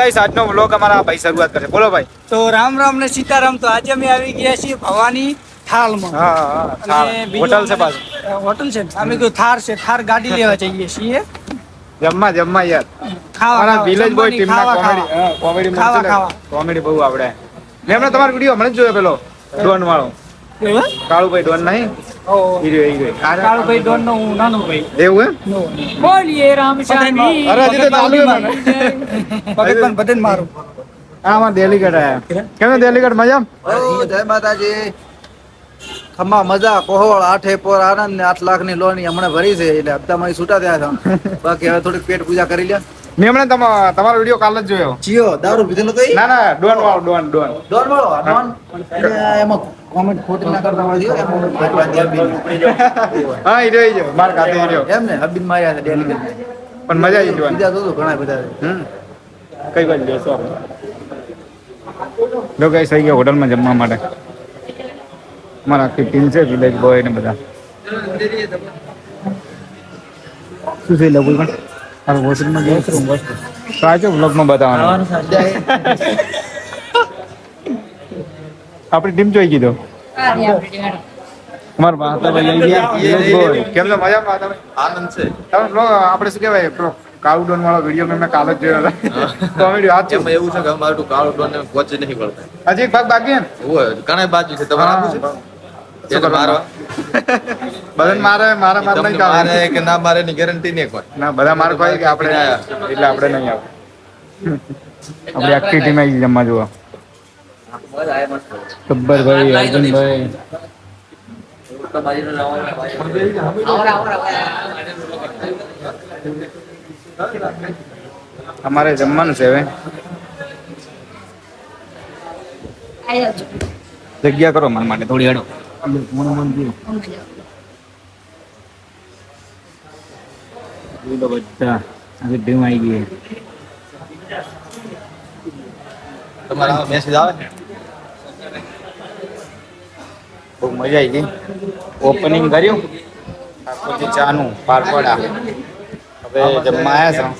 Guys આજનો vlog અમારા ભાઈ શરૂઆત કરે બોલો ભાઈ. તો રામ રામ ને સીતારામ. તો આજે અમે આવી ગયા છીએ ભવાની થાલમાં હોટલ છે અમે- પાછું. અ, હોટલ છે અમે કીધું થાર છે થાર ગાડી લેવા જઈએ છીએ. જમવા જમવા યાર. ખાવા વિલેજ બોય જમવાની, ટીમના કોમેડી કોમેડી ખાવા, ખાવા. કોમેડી બહુ આવડે. મેં હમણાં તમારો વીડિયો હમણાં જ જોયો પેલો ડોન વાળો? કાળુભાઈ ડોન નહીં? ઓ, ઈ રહ્યો, ઈ રહ્યો. કાળુભાઈ ડોન નો હું નાનો ભાઈ. એવું હે નો. બોલીએ રામશ્યામી. અરે, હજી તો ચાલુ છે મને. ભગતભાઈ બધાને મારું. હા અમાર આયા. કેમ ડેલીગેટ મજામ? જય માતાજી. ખમ્મા મજા કોહોળ આઠે પોર આનંદ ને આઠ લાખની લોન હમણાં ભરી છે એટલે મારી છૂટા થયા હતા. બાકી હવે થોડીક પેટ પૂજા કરી લ્યા. મેં હમણાં તમા- તમારો વીડિયો કાલ જ જોયો. જીઓ દારૂ પીધેલો તો ઈ? ના ના ડોન વાળો ડોન ડોન. ડોન વાળો? ડોન? એમાં કોમેન્ટ ખોટી ના કરતા દેવબીન. હા ઈ રહી રહ્યો માર ખાતે ઈ રહ્યો. એમ ને હબીન માર્યા છે ડેલી પણ મજા આવી જોવાની. બીજા તો ઘણા બધા. હમ. કઈ બાજુ બેસો આપણે? જો ગાઈસ આવી ગયા હોટલમાં જમવા માટે. મારા આખી ટીમ છે વિલેજ બોય ને બધા. શું છે લગુ પણ તારું વોશરૂમમાં જઈ વોશરૂમ આ જો બ્લોગમાં બતાવવાનું. આપણી ટીમ જોઈ કીધો અમાર માતા લઈ ગયા. કેમ છો? મજામાં? તમે? આનંદ છે. તમે બ્લોગ આપણે શું કહેવાય? પેલો કાઉડોન વાળો વીડિયો મેં કાલે જ જોયો હતો. કોમેડી હાથ એમાં એવું છે કે અમારું કાળું ડોન ને પહોંચી નહીં પડતા હજી એક ભાગ બાકી હે ને? હોય ઘણા બાજુ છે. તમારે આપું છે? મારવા મારે મારે મારે નહીં મારે કે ના મારે ની ગેરંટી નહીં કોઈ ના બધા મારે કહે કે આપણે એટલે આપણે નહીં આવે. આપણે આખી ટીમ આવી જમવા જોવા. ગબ્બરભાઈ અર્જુનભાઈ અમારે જમવાનું છે હવે. જગ્યા કરો મારા માટે થોડી હેડો. બધા આખી ટીમ આવી ગઈ તમારા મેસેજ આવે બહુ મજા આવી ગઈ ઓપનિંગ કર્યું પછી ચાનું પારપડા. હવે જમવા આવ્યા